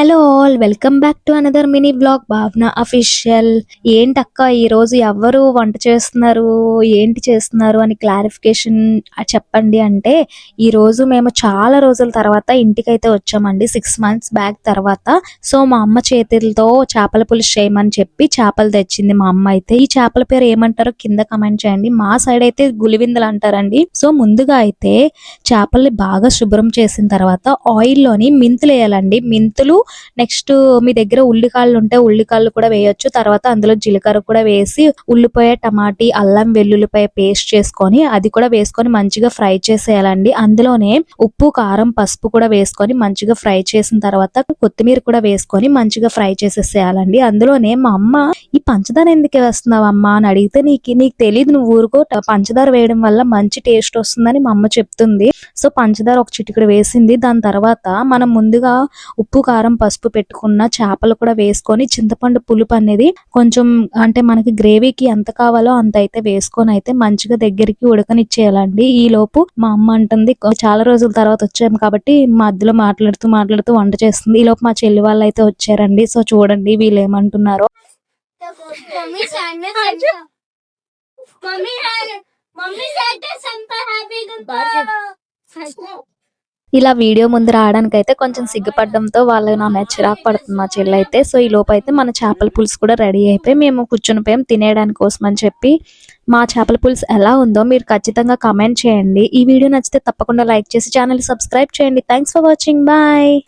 Hello all welcome back to another mini vlog Bhavana official. ఏంటక్క ఈ రోజు ఎవరు వంట చేస్తున్నారు? ఏంటి చేస్తున్నారు అని క్లారిఫికేషన్ చెప్పండి అంటే ఈ రోజు మేము చాలా రోజుల తర్వాత ఇంటికైతే వచ్చామండి. సిక్స్ మంత్స్ బ్యాక్ తర్వాత. సో మా అమ్మ చేతులతో చేపల పులుసు చేయమని చెప్పి చేపలు తెచ్చింది మా అమ్మ అయితే. ఈ చేపల పేరు ఏమంటారో కింద కమెంట్ చేయండి. మా సైడ్ అయితే గులివిందలు అంటారండి. సో ముందుగా అయితే చేపల్ని బాగా శుభ్రం చేసిన తర్వాత ఆయిల్లోని మెంతులు వేయాలండి. మెంతులు నెక్స్ట్ మీ దగ్గర ఉల్లికాళ్ళు ఉంటే ఉల్లికాళ్ళు కూడా వేయొచ్చు. తర్వాత అందులో జీలకర్ర కూడా వేసి ఉల్లిపాయ టమాటీ అల్లం వెల్లుల్లిపాయ పేస్ట్ చేసుకొని అది కూడా వేసుకొని మంచిగా ఫ్రై చేసేయాలండి. అందులోనే ఉప్పు కారం పసుపు కూడా వేసుకొని మంచిగా ఫ్రై చేసిన తర్వాత కొత్తిమీర కూడా వేసుకొని మంచిగా ఫ్రై చేసేసేయాలండి. అందులోనే మా అమ్మ ఈ పంచదార ఎందుకే వేస్తున్నావు అమ్మ అని అడిగితే నీకు నీకు తెలియదు నువ్వు ఊరుకో. పంచదార వేయడం వల్ల మంచి టేస్ట్ వస్తుందని మా అమ్మ చెప్తుంది. సో పంచదార ఒక చిటికడు వేసింది. దాని తర్వాత మనం ముందుగా ఉప్పు కారం పసుపు పెట్టుకున్న చేపలు కూడా వేసుకొని చింతపండు పులుపు అనేది కొంచెం అంటే మనకి గ్రేవీకి ఎంత కావాలో అంత అయితే వేసుకొని అయితే మంచిగా దగ్గరికి ఉడకనిచ్చేయాలండి. ఈ లోపు మా అమ్మ అంటుంది చాలా రోజుల తర్వాత వచ్చాము కాబట్టి మధ్యలో మాట్లాడుతూ మాట్లాడుతూ వంట చేస్తుంది. ఈ లోపు మా చెల్లి వాళ్ళు అయితే వచ్చారండి. సో చూడండి వీళ్ళు ఏమంటున్నారో. మమ్మీ ఇలా వీడియో ముందు రావడానికి అయితే కొంచెం సిగ్గుపడడంతో వాళ్ళు నా మీద చిరాకు పడుతుంది మా చెల్లి అయితే సో ఈ లోపు అయితే మన చేపల పులుసు కూడా రెడీ అయిపోయి మేము కూర్చుని పోయాం తినేయడానికి కోసం అని చెప్పి. మా చేపల పులుసు ఎలా ఉందో మీరు ఖచ్చితంగా కమెంట్ చేయండి. ఈ వీడియో నచ్చితే తప్పకుండా లైక్ చేసి ఛానల్ సబ్స్క్రైబ్ చేయండి. Thanks for watching. బాయ్.